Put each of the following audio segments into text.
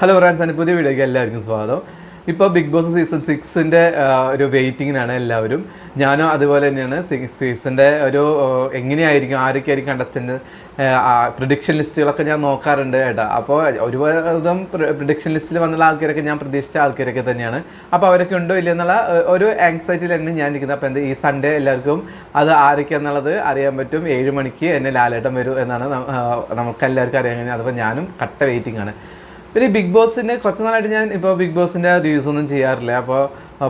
Hello friends പുതിയ വീഡിയോയ്ക്ക് എല്ലാവർക്കും സ്വാഗതം. ഇപ്പോൾ ബിഗ് ബോസ് സീസൺ സിക്സിന്റെ ഒരു വെയിറ്റിങ്ങിനാണ് എല്ലാവരും. ഞാനും അതുപോലെ തന്നെയാണ് സീസണിന്റെ ഒരു എങ്ങനെയായിരിക്കും ആരൊക്കെയായിരിക്കും കണ്ടസ്റ്റന്റ് പ്രിഡിക്ഷൻ ലിസ്റ്റുകളൊക്കെ ഞാൻ നോക്കാറുണ്ട് കേട്ടോ അപ്പോൾ ഒരുപാട് പ്രിഡിക്ഷൻ ലിസ്റ്റിൽ വന്നുള്ള ആൾക്കാരൊക്കെ ഞാൻ പ്രതീക്ഷിച്ച ആൾക്കാരൊക്കെ തന്നെയാണ്. അപ്പോൾ അവരൊക്കെ ഉണ്ടോ ഇല്ല എന്നുള്ള ഒരു ആങ്സൈറ്റിയിൽ തന്നെ ഞാൻ ഇരിക്കുന്നത്. അപ്പോൾ എന്താ ഈ സൺഡേ എല്ലാവർക്കും അത് ആരൊക്കെയാണെന്നുള്ളത് അറിയാൻ പറ്റും. ഏഴ് മണിക്ക് എന്നെ ലാലേട്ടം വരും എന്നാണ് നമുക്കെല്ലാവർക്കും അറിയാൻ കഴിഞ്ഞത് അപ്പോൾ ഞാനും കട്ട വെയിറ്റിംഗ് ആണ് പിന്നെ ബിഗ് ബോസിന്റെ കുറച്ച് നാളായിട്ട് ഞാൻ ഇപ്പോൾ ബിഗ് ബോസിന്റെ റിവ്യൂസ് ഒന്നും ചെയ്യാറില്ല. അപ്പോൾ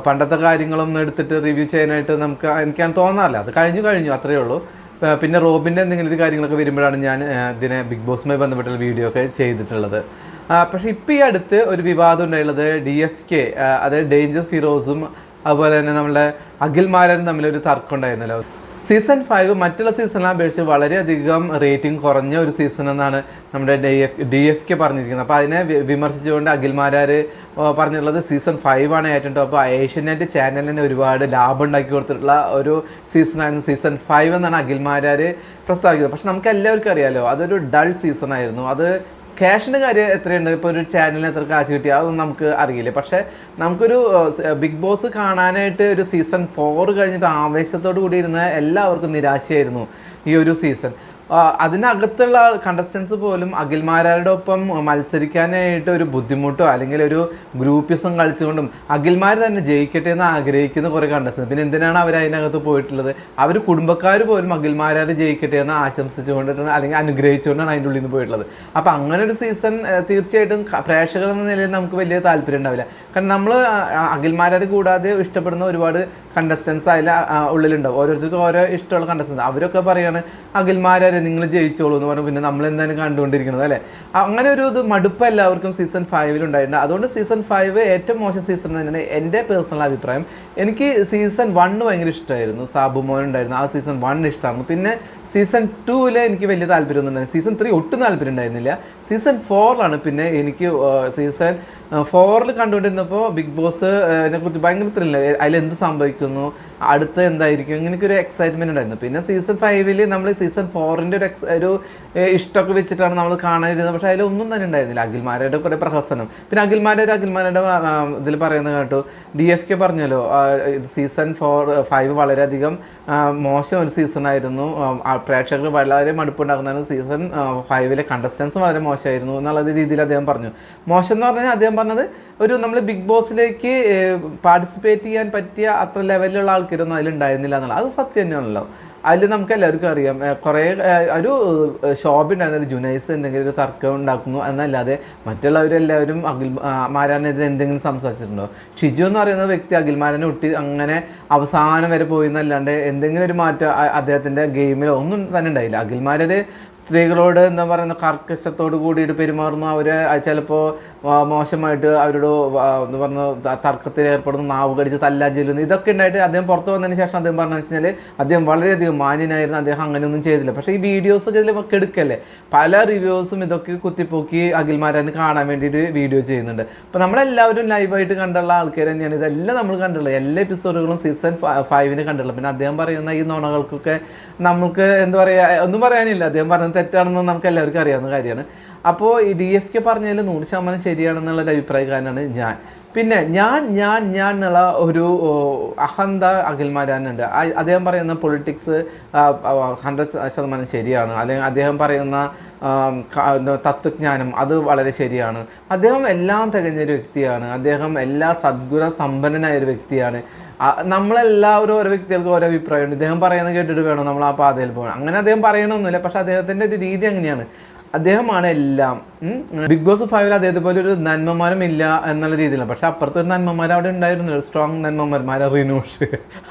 പണ്ടത്തെ കാര്യങ്ങളൊന്നും എടുത്തിട്ട് റിവ്യൂ ചെയ്യാനായിട്ട് നമുക്ക് എനിക്കാണ് തോന്നാറില്ല. അത് കഴിഞ്ഞു കഴിഞ്ഞു അത്രയേ ഉള്ളൂ. പിന്നെ റോബിന്റെ എന്തെങ്കിലും ഒരു കാര്യങ്ങളൊക്കെ വരുമ്പോഴാണ് ഞാൻ ഇതിനെ ബിഗ് ബോസുമായി ബന്ധപ്പെട്ടുള്ള വീഡിയോ ഒക്കെ ചെയ്തിട്ടുള്ളത്. പക്ഷേ ഇപ്പോൾ ഈ അടുത്ത് ഒരു വിവാദം ഉണ്ടായുള്ളത് ഡി എഫ് കെ അതായത് ഡേഞ്ചർ ഫിറോസും അതുപോലെ തന്നെ നമ്മുടെ അഖിൽമാരനും തമ്മിലൊരു തർക്കം ഉണ്ടായിരുന്നല്ലോ. സീസൺ ഫൈവ് മറ്റുള്ള സീസണിനെ അപേക്ഷിച്ച് വളരെയധികം റേറ്റിംഗ് കുറഞ്ഞ ഒരു സീസൺ എന്നാണ് നമ്മുടെ D F D F K പറഞ്ഞിരിക്കുന്നത്. അപ്പോൾ അതിനെ വിമർശിച്ചുകൊണ്ട് അഖിൽമാരാർ പറഞ്ഞിട്ടുള്ളത് സീസൺ ഫൈവ് ആണ് ഏറ്റവും ടോപ്പ് ഏഷ്യനെറ്റ് ചാനലിന് ഒരുപാട് ലാഭം ഉണ്ടാക്കി കൊടുത്തിട്ടുള്ള ഒരു സീസണായിരുന്നു സീസൺ ഫൈവ് എന്നാണ് അഖിൽമാരാർ പ്രസ്താവിക്കുന്നത്. പക്ഷെ നമുക്ക് എല്ലാവർക്കും അറിയാലോ അതൊരു ഡൾ സീസൺ ആയിരുന്നു. അത് ക്യാഷിന്റെ കാര്യം എത്രയുണ്ട്? ഇപ്പോൾ ഒരു ചാനലിന് എത്ര കാശ് കിട്ടി? അതൊന്നും നമുക്ക് അറിയില്ല. പക്ഷേ നമുക്കൊരു ബിഗ് ബോസ് കാണാനായിട്ട് ഒരു സീസൺ ഫോർ കഴിഞ്ഞിട്ട് ആവേശത്തോടു കൂടി ഇരുന്ന എല്ലാവർക്കും നിരാശയായിരുന്നു ഈ ഒരു സീസൺ അതിനകത്തുള്ള കണ്ടസ്റ്റൻസ് പോലും അഖിൽമാരുടെ ഒപ്പം മത്സരിക്കാനായിട്ട് ഒരു ബുദ്ധിമുട്ടോ അല്ലെങ്കിൽ ഒരു ഗ്രൂപ്പിസം കളിച്ചുകൊണ്ടും അഖിൽമാർ തന്നെ ജയിക്കട്ടെ എന്ന് ആഗ്രഹിക്കുന്ന കുറേ കണ്ടസ്റ്റൻസ് പിന്നെ എന്തിനാണ് അവർ അതിനകത്ത് പോയിട്ടുള്ളത്? അവർ കുടുംബക്കാർ പോലും അഖിൽമാരെ ജയിക്കട്ടെ എന്ന് ആശംസിച്ചുകൊണ്ടിട്ടാണ് അല്ലെങ്കിൽ അനുഗ്രഹിച്ചുകൊണ്ടാണ് അതിന്റെ ഉള്ളിൽ നിന്ന് പോയിട്ടുള്ളത്. അപ്പോൾ അങ്ങനെ ഒരു സീസൺ തീർച്ചയായിട്ടും പ്രേക്ഷകർ എന്ന നിലയിൽ നമുക്ക് വലിയ താല്പര്യം ഉണ്ടാവില്ല. കാരണം നമ്മൾ അഖിൽമാരാർ കൂടാതെ ഇഷ്ടപ്പെടുന്ന ഒരുപാട് കണ്ടസ്റ്റൻസ് അതിൽ ഉള്ളിലുണ്ടാവും. ഓരോരുത്തർക്കും ഓരോ ഇഷ്ടമുള്ള കണ്ടസ്റ്റൻസ് അവരൊക്കെ പറയുകയാണ് അഖിൽമാരെ നിങ്ങൾ ജയിച്ചോളൂ എന്ന് പറഞ്ഞു പിന്നെ നമ്മൾ എന്തായാലും കണ്ടുകൊണ്ടിരിക്കുന്നത് അല്ലേ? അങ്ങനെ ഒരു ഇത് മടുപ്പ് എല്ലാവർക്കും സീസൺ ഫൈവിൽ ഉണ്ടായിട്ടുണ്ട്. അതുകൊണ്ട് സീസൺ ഫൈവ് ഏറ്റവും മോശം സീസൺ തന്നെയാണ് എന്റെ പേഴ്സണൽ അഭിപ്രായം. എനിക്ക് സീസൺ വണ്ണ് ഭയങ്കര ഇഷ്ടമായിരുന്നു. സാബു മോൻ ഉണ്ടായിരുന്നു. ആ സീസൺ വൺ ഇഷ്ടമായിരുന്നു പിന്നെ സീസൺ ടൂവിൽ എനിക്ക് വലിയ താല്പര്യമൊന്നും ഉണ്ടായിരുന്നു സീസൺ ത്രീ ഒട്ടും താല്പര്യം ഉണ്ടായിരുന്നില്ല. സീസൺ ഫോറിലാണ് പിന്നെ എനിക്ക് സീസൺ ഫോറിൽ കണ്ടുകൊണ്ടിരുന്നപ്പോൾ ബിഗ് ബോസ് കുറിച്ച് ഭയങ്കര ത്രില്ല അതിലെന്ത് സംഭവിക്കുന്നു? അടുത്ത എന്തായിരിക്കും? ഇങ്ങനെയൊക്കെ ഒരു എക്സൈറ്റ്മെന്റ് ഉണ്ടായിരുന്നു. പിന്നെ സീസൺ ഫൈവിൽ നമ്മൾ സീസൺ ഫോറിന്റെ ഒരു എക്സ് ഒരു ഇഷ്ടമൊക്കെ വെച്ചിട്ടാണ് നമ്മൾ കാണാനിരുന്നത്. പക്ഷേ അതിലൊന്നും തന്നെ ഉണ്ടായിരുന്നില്ല. അഖിൽമാരുടെ കുറേ പ്രഹസനം. പിന്നെ അഖിൽമാരുടെ അഖിൽമാരുടെ ഇതിൽ പറയുന്നത് കേട്ടു. ഡി എഫ് കെ പറഞ്ഞല്ലോ സീസൺ ഫോർ ഫൈവ് വളരെയധികം മോശം ഒരു സീസൺ ആയിരുന്നു പ്രേക്ഷകർ വളരെ മടുപ്പുണ്ടാകുന്നതാണ് സീസൺ ഫൈവിലെ കണ്ടസ്റ്റൻസ് വളരെ മോശമായിരുന്നു എന്നുള്ള രീതിയിൽ അദ്ദേഹം പറഞ്ഞു. മോശം എന്ന് പറഞ്ഞാൽ അദ്ദേഹം പറഞ്ഞത് ഒരു നമ്മൾ ബിഗ് ബോസിലേക്ക് പാർട്ടിസിപ്പേറ്റ് ചെയ്യാൻ പറ്റിയ അത്ര ലെവലിലുള്ള ആൾക്കാരൊന്നും അതിലുണ്ടായിരുന്നില്ല എന്നുള്ളത്. അത് സത്യം തന്നെയാണല്ലോ. അതിൽ നമുക്ക് എല്ലാവർക്കും അറിയാം കുറേ ഒരു ഷോപ്പ് ജുനൈസ് എന്തെങ്കിലും ഒരു തർക്കം ഉണ്ടാക്കുന്നു എന്നല്ലാതെ മറ്റുള്ളവരെല്ലാവരും അഖിൽ മാരാനെതിരെ എന്തെങ്കിലും സംസാരിച്ചിട്ടുണ്ടോ? ഷിജു എന്ന് പറയുന്ന വ്യക്തി അഖിൽമാരനെ ഒട്ടി അങ്ങനെ അവസാനം വരെ പോയി എന്നല്ലാണ്ട് എന്തെങ്കിലും ഒരു മാറ്റം അദ്ദേഹത്തിന്റെ ഗെയിമിലോ ഒന്നും തന്നെ ഉണ്ടായില്ല. അഖിൽമാരെ സ്ത്രീകളോട് എന്താ പറയുന്ന കർക്കശത്തോട് കൂടിയിട്ട് പെരുമാറുന്നു. അവരെ ചിലപ്പോൾ മോശമായിട്ട് അവരോട് എന്ന് പറഞ്ഞ തർക്കത്തിൽ ഏർപ്പെടുന്നു. നാവ് കടിച്ച് തല്ലാൻ ചെല്ലുന്നു. ഇതൊക്കെ ഉണ്ടായിട്ട് അദ്ദേഹം പുറത്ത് വന്നതിന് ശേഷം അദ്ദേഹം പറഞ്ഞു വെച്ചാൽ അദ്ദേഹം വളരെയധികം മാന്യനായിരുന്നു അദ്ദേഹം അങ്ങനെയൊന്നും ചെയ്തില്ല. പക്ഷേ ഈ വീഡിയോസ് ഒക്കെ ഇതിലൊക്കെ എടുക്കല്ലേ? പല റിവ്യൂസും ഇതൊക്കെ കുത്തിപ്പോക്കി അഖിൽമാരാണ് കാണാൻ വേണ്ടിയിട്ട് വീഡിയോ ചെയ്യുന്നുണ്ട്. അപ്പോൾ നമ്മളെല്ലാവരും ലൈവായിട്ട് കണ്ടുള്ള ആൾക്കാർ തന്നെയാണ്. ഇതെല്ലാം നമ്മൾ കണ്ടുള്ളത്. എല്ലാ എപ്പിസോഡുകളും സീസൺ ഫൈവിന് കണ്ടുള്ളത്. പിന്നെ അദ്ദേഹം പറയുന്ന ഈ നുണകൾക്കൊക്കെ നമുക്ക് എന്താ പറയുക ഒന്നും പറയാനില്ല. അദ്ദേഹം പറഞ്ഞത് തെറ്റാണെന്ന് നമുക്ക് എല്ലാവർക്കും അറിയാവുന്ന കാര്യമാണ്. അപ്പോൾ ഈ ഡി എഫ് കെ പറഞ്ഞതിൽ നൂറ് ശതമാനം ശരിയാണെന്നുള്ള ഒരു അഭിപ്രായക്കാരനാണ് ഞാൻ. പിന്നെ ഞാൻ ഞാൻ ഞാൻ എന്നുള്ള ഒരു അഹന്ത അഖിൽമാരാനുണ്ട്. അദ്ദേഹം പറയുന്ന പൊളിറ്റിക്സ് ഹൺഡ്രഡ് ശതമാനം ശരിയാണ്. അല്ലെങ്കിൽ അദ്ദേഹം പറയുന്ന തത്വജ്ഞാനം അത് വളരെ ശരിയാണ്. അദ്ദേഹം എല്ലാം തികഞ്ഞൊരു വ്യക്തിയാണ്. അദ്ദേഹം എല്ലാ സദ്ഗുണ സമ്പന്നനായ ഒരു വ്യക്തിയാണ് നമ്മളെല്ലാവരും ഓരോ വ്യക്തികൾക്ക് ഓരോ അഭിപ്രായമുണ്ട്. ഇദ്ദേഹം പറയുന്നത് കേട്ടിട്ട് വേണം നമ്മൾ ആ പാതയിൽ പോകണം അങ്ങനെ അദ്ദേഹം പറയണമെന്നില്ല പക്ഷേ അദ്ദേഹത്തിന്റെ ഒരു രീതി അങ്ങനെയാണ്. അദ്ദേഹമാണ് എല്ലാം. ബിഗ് ബോസ് ഫൈവിൽ അദ്ദേഹത്തെ പോലെ ഒരു നന്മമാരും ഇല്ല എന്നുള്ള രീതിയിലാണ്. പക്ഷെ അപ്പുറത്ത് ഒരു നന്മമാർ അവിടെ ഉണ്ടായിരുന്നു. സ്ട്രോങ് നന്മമാർമാരെ റിനോഷ്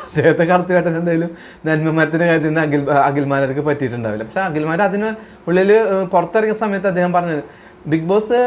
അദ്ദേഹത്തെ കടത്തി കേട്ടത് എന്തായാലും നന്മമാരത്തിന്റെ കാര്യത്തിൽ നിന്ന് അഖിൽ അഖിൽമാരൊക്കെ പറ്റിയിട്ടുണ്ടാവില്ല. പക്ഷെ അഖിൽമാർ അതിന് ഉള്ളിൽ പുറത്തിറങ്ങിയ സമയത്ത് അദ്ദേഹം പറഞ്ഞു ബിഗ് ബോസ്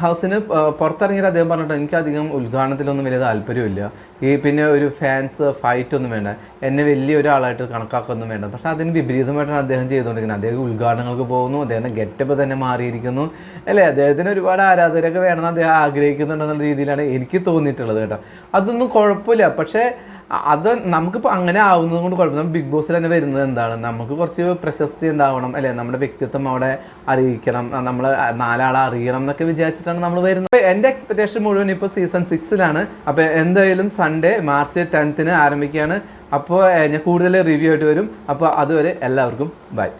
ഹൗസിന് പുറത്തിറങ്ങിയിട്ട് അദ്ദേഹം പറഞ്ഞിട്ട് എനിക്ക് അധികം ഉദ്ഘാടനത്തിലൊന്നും വലിയ താല്പര്യമില്ല. ഈ പിന്നെ ഒരു ഫാൻസ് ഫൈറ്റ് ഒന്നും വേണ്ട. എന്നെ വലിയ ഒരാളായിട്ട് കണക്കാക്കൊന്നും വേണ്ട. പക്ഷെ അതിന് വിപരീതമായിട്ടാണ് അദ്ദേഹം ചെയ്തുകൊണ്ടിരിക്കുന്നത്. അദ്ദേഹം ഉദ്ഘാടനങ്ങൾക്ക് പോകുന്നു അദ്ദേഹം ഗെറ്റപ്പ് തന്നെ മാറിയിരിക്കുന്നു. അല്ലേ? അദ്ദേഹത്തിന് ഒരുപാട് ആരാധകരൊക്കെ വേണമെന്ന് അദ്ദേഹം ആഗ്രഹിക്കുന്നുണ്ടെന്നുള്ള രീതിയിലാണ് എനിക്ക് തോന്നിയിട്ടുള്ളത് കേട്ടോ. അതൊന്നും കുഴപ്പമില്ല. പക്ഷേ അത് നമുക്കിപ്പോൾ അങ്ങനെ ആവുന്നത് കൊണ്ട് കുഴപ്പമില്ല. ബിഗ് ബോസിൽ തന്നെ വരുന്നത് എന്താണ്? നമുക്ക് കുറച്ച് പ്രശസ്തി ഉണ്ടാവണം അല്ലെ? നമ്മുടെ വ്യക്തിത്വം അവിടെ അറിയിക്കണം. നമ്മൾ നാലാളെ അറിയണം എന്നൊക്കെ വിചാരിച്ചിട്ടാണ് നമ്മൾ വരുന്നത്. എന്റെ എക്സ്പെക്ടേഷൻ മുഴുവൻ ഇപ്പോൾ സീസൺ സിക്സിലാണ് അപ്പോൾ എന്തായാലും സൺഡേ മാർച്ച് ടെൻത്തിന് ആരംഭിക്കുകയാണ്. അപ്പോൾ ഞാൻ കൂടുതൽ റിവ്യൂ ആയിട്ട് വരും. അപ്പോൾ അതുവരെ എല്ലാവർക്കും ബൈ